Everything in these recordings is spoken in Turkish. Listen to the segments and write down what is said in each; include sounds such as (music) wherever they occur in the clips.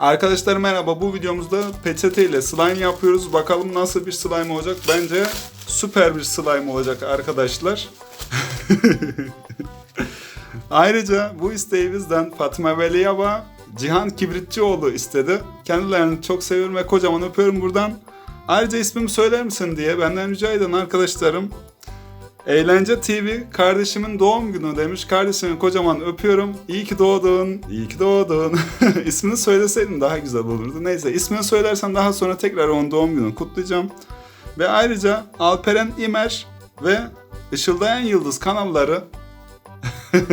Arkadaşlar merhaba bu videomuzda peçete ile slime yapıyoruz. Bakalım nasıl bir slime olacak. Bence süper bir slime olacak arkadaşlar. (laughs) Ayrıca bu isteği bizden Fatma Veliyaba Cihan Kibritçioğlu istedi. Kendilerini çok seviyorum ve kocaman öpüyorum buradan. Ayrıca ismimi söyler misin diye benden rica eden arkadaşlarım Eğlence TV kardeşimin doğum günü demiş. Kardeşimi kocaman öpüyorum. İyi ki doğdun. iyi ki doğdun. (laughs) ismini söyleseydin daha güzel olurdu. Neyse ismini söylersen daha sonra tekrar onun doğum gününü kutlayacağım. Ve ayrıca Alperen İmer ve Işıldayan Yıldız kanalları (laughs)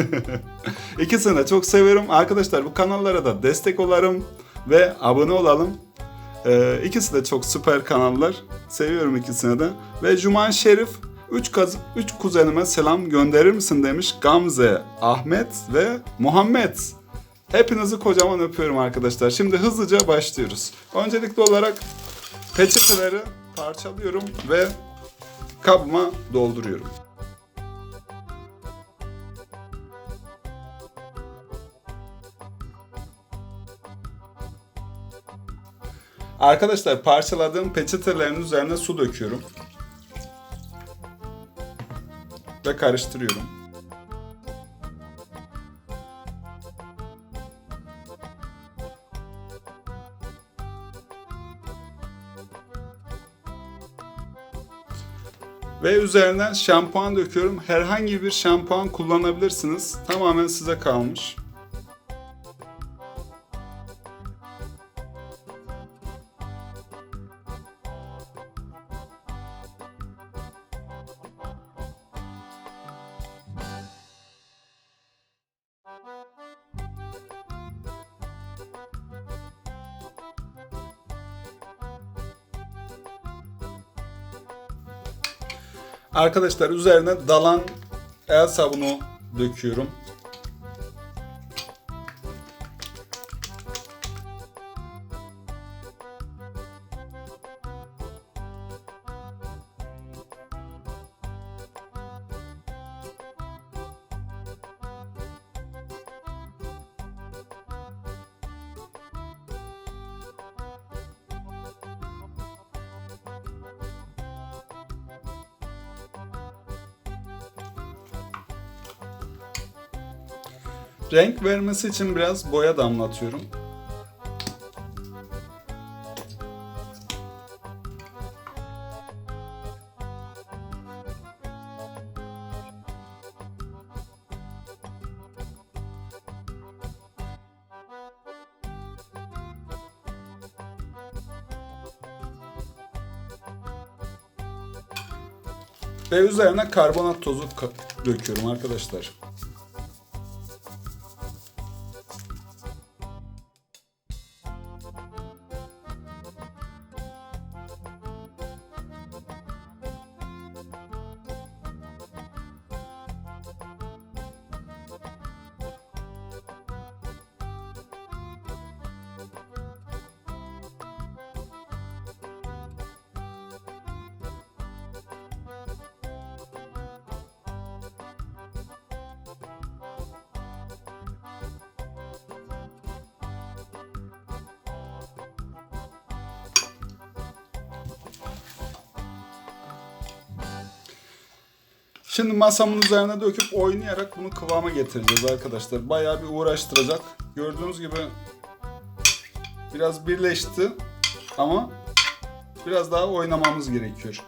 İkisini de çok seviyorum. Arkadaşlar bu kanallara da destek olalım ve abone olalım. Ee, ikisi de çok süper kanallar. Seviyorum ikisini de. Ve Cuman Şerif 3 kaz 3 kuzenime selam gönderir misin demiş Gamze, Ahmet ve Muhammed. Hepinizi kocaman öpüyorum arkadaşlar. Şimdi hızlıca başlıyoruz. Öncelikli olarak peçeteleri parçalıyorum ve kabıma dolduruyorum. Arkadaşlar parçaladığım peçetelerin üzerine su döküyorum. Ve karıştırıyorum. Ve üzerinden şampuan döküyorum. Herhangi bir şampuan kullanabilirsiniz. Tamamen size kalmış. Arkadaşlar üzerine dalan el sabunu döküyorum. Renk vermesi için biraz boya damlatıyorum. Ve üzerine karbonat tozu döküyorum arkadaşlar. Şimdi masamın üzerine döküp oynayarak bunu kıvama getireceğiz arkadaşlar. Bayağı bir uğraştıracak. Gördüğünüz gibi biraz birleşti ama biraz daha oynamamız gerekiyor.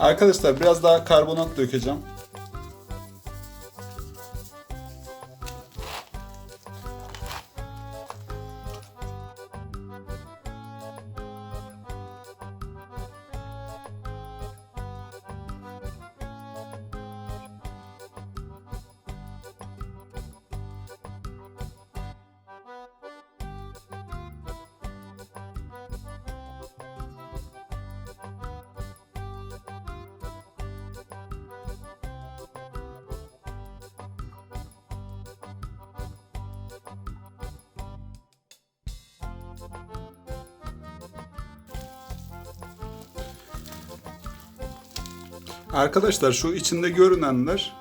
Arkadaşlar biraz daha karbonat dökeceğim. Arkadaşlar şu içinde görünenler,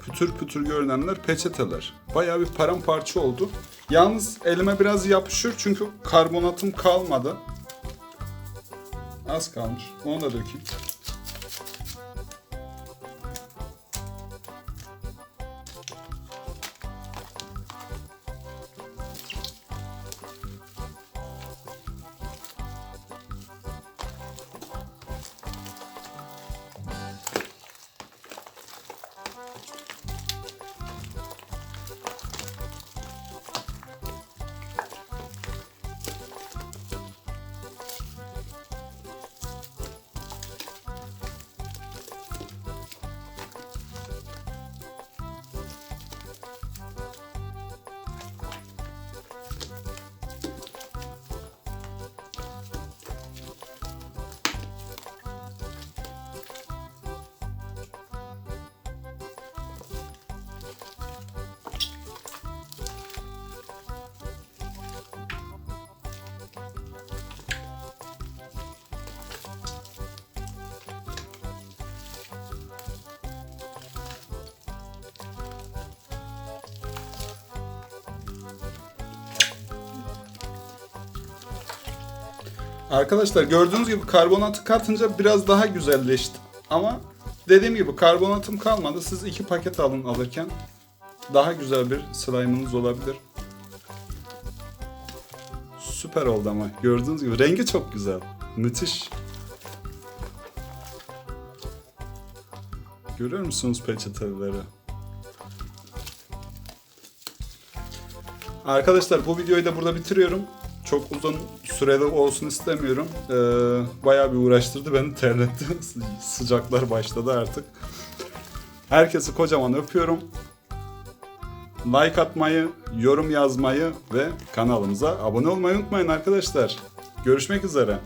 pütür pütür görünenler peçeteler. Bayağı bir paramparça oldu. Yalnız elime biraz yapışıyor çünkü karbonatım kalmadı. Az kalmış. Onu da dökeyim. Arkadaşlar gördüğünüz gibi karbonatı katınca biraz daha güzelleşti. Ama dediğim gibi karbonatım kalmadı. Siz iki paket alın alırken daha güzel bir slime'ınız olabilir. Süper oldu ama gördüğünüz gibi rengi çok güzel. Müthiş. Görüyor musunuz peçeteleri? Arkadaşlar bu videoyu da burada bitiriyorum. Çok uzun sürede olsun istemiyorum. Ee, bayağı bir uğraştırdı beni terletti. (laughs) Sıcaklar başladı artık. Herkesi kocaman öpüyorum. Like atmayı, yorum yazmayı ve kanalımıza abone olmayı unutmayın arkadaşlar. Görüşmek üzere.